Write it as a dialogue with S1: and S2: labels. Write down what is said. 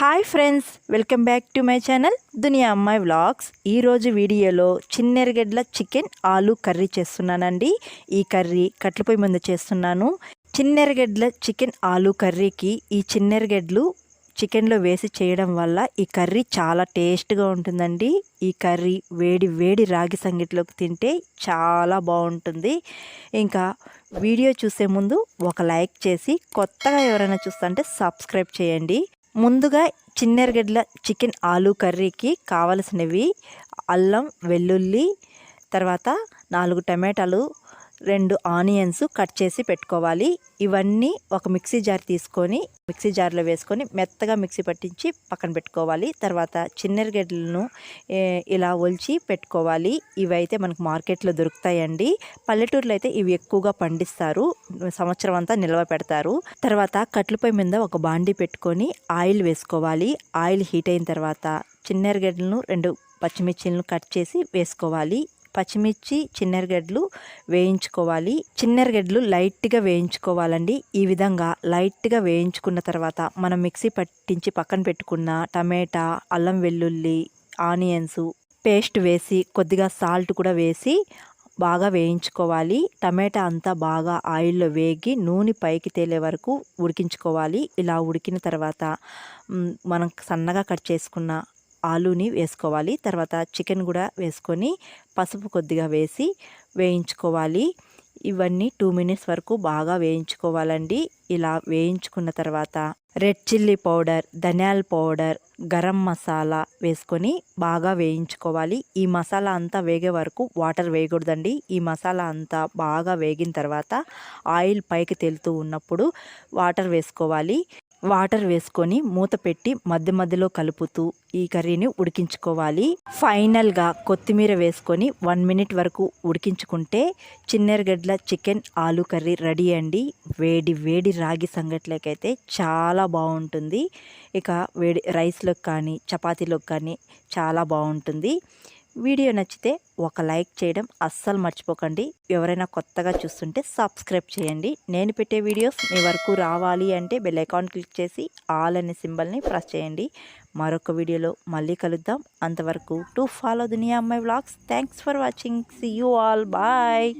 S1: Hi friends welcome back to my channel Duniya Ammayi vlogs. ఈరోజు వీడియోలో చిన్నెరగడ్ల chicken aloo curry చేస్తున్నానండి. ఈ కర్రీ కట్లపొయ్యి ముందు చేస్తున్నాను. చిన్నెరగడ్ల చికెన్ ఆలు కర్రీకి ఈ చిన్నెరగడ్లు చికెన్లో వేసి చేయడం వల్ల ఈ కర్రీ చాలా టేస్ట్గా ఉంటుందండి. ఈ కర్రీ వేడి వేడి రాగి సంగటిలోకి తింటే చాలా బాగుంటుంది. ఇంకా వీడియో చూసే ముందు ఒక లైక్ చేసి కొత్తగా ఎవరైనా చూస్తుంటే సబ్స్క్రైబ్ చేయండి. ముందుగా చిన్నెరగడ్ల చికెన్ ఆలు కర్రీకి కావలసినవి అల్లం వెల్లుల్లి తర్వాత నాలుగు టమాటాలు రెండు ఆనియన్స్ కట్ చేసి పెట్టుకోవాలి. ఇవన్నీ ఒక మిక్సీ జార్ తీసుకొని మిక్సీ జార్లో వేసుకొని మెత్తగా మిక్సీ పట్టించి పక్కన పెట్టుకోవాలి. తర్వాత చిన్నెరగడ్డలను ఇలా ఒలిచి పెట్టుకోవాలి. ఇవైతే మనకు మార్కెట్లో దొరుకుతాయండి. పల్లెటూరులో అయితే ఇవి ఎక్కువగా పండిస్తారు. సంవత్సరం అంతా నిల్వ పెడతారు. తర్వాత కట్లపై మీద ఒక బాండి పెట్టుకొని ఆయిల్ వేసుకోవాలి. ఆయిల్ హీట్ అయిన తర్వాత చిన్నెరగడ్డలను రెండు పచ్చిమిర్చిలను కట్ చేసి వేసుకోవాలి. పచ్చిమిర్చి చిన్నెరగడ్లు వేయించుకోవాలి. చిన్నెరగడ్లు లైట్గా వేయించుకోవాలండి. ఈ విధంగా లైట్గా వేయించుకున్న తర్వాత మనం మిక్సీ పట్టించి పక్కన పెట్టుకున్న టమాటా అల్లం వెల్లుల్లి ఆనియన్స్ పేస్ట్ వేసి కొద్దిగా సాల్ట్ కూడా వేసి బాగా వేయించుకోవాలి. టమాటా అంతా బాగా ఆయిల్లో వేగి నూనె పైకి తేలే వరకు ఉడికించుకోవాలి. ఇలా ఉడికిన తర్వాత మనం సన్నగా కట్ చేసుకున్న ఆలూని వేసుకోవాలి. తర్వాత చికెన్ కూడా వేసుకొని పసుపు కొద్దిగా వేసి వేయించుకోవాలి. ఇవన్నీ టూ మినిట్స్ వరకు బాగా వేయించుకోవాలండి. ఇలా వేయించుకున్న తర్వాత రెడ్ చిల్లీ పౌడర్ ధనియాల పౌడర్ గరం మసాలా వేసుకొని బాగా వేయించుకోవాలి. ఈ మసాలా అంతా వేగే వరకు వాటర్ వేయకూడదండి. ఈ మసాలా అంతా బాగా వేగిన తర్వాత ఆయిల్ పైకి తేలుతూ ఉన్నప్పుడు వాటర్ వేసుకోవాలి. వాటర్ వేసుకొని మూత పెట్టి మధ్య మధ్యలో కలుపుతూ ఈ కర్రీని ఉడికించుకోవాలి. ఫైనల్గా కొత్తిమీర వేసుకొని వన్ మినిట్ వరకు ఉడికించుకుంటే చిన్నెరగడ్ల చికెన్ ఆలు కర్రీ రెడీ అండి. వేడి వేడి రాగి సంగట్లకైతే చాలా బాగుంటుంది. ఇక వేడి రైస్లోకి కానీ చపాతీలోకి కానీ చాలా బాగుంటుంది. వీడియో నచ్చితే ఒక లైక్ చేయడం అస్సలు మర్చిపోకండి. ఎవరైనా కొత్తగా చూస్తుంటే సబ్స్క్రైబ్ చేయండి. నేను పెట్టే వీడియోస్ మీ వరకు రావాలి అంటే బెల్ ఐకాన్ క్లిక్ చేసి ఆల్ అనే సింబల్ని ప్రెస్ చేయండి. మరొక వీడియోలో మళ్ళీ కలుద్దాం. అంతవరకు to follow Duniya Ammayi vlogs. Thanks for watching. See you all bye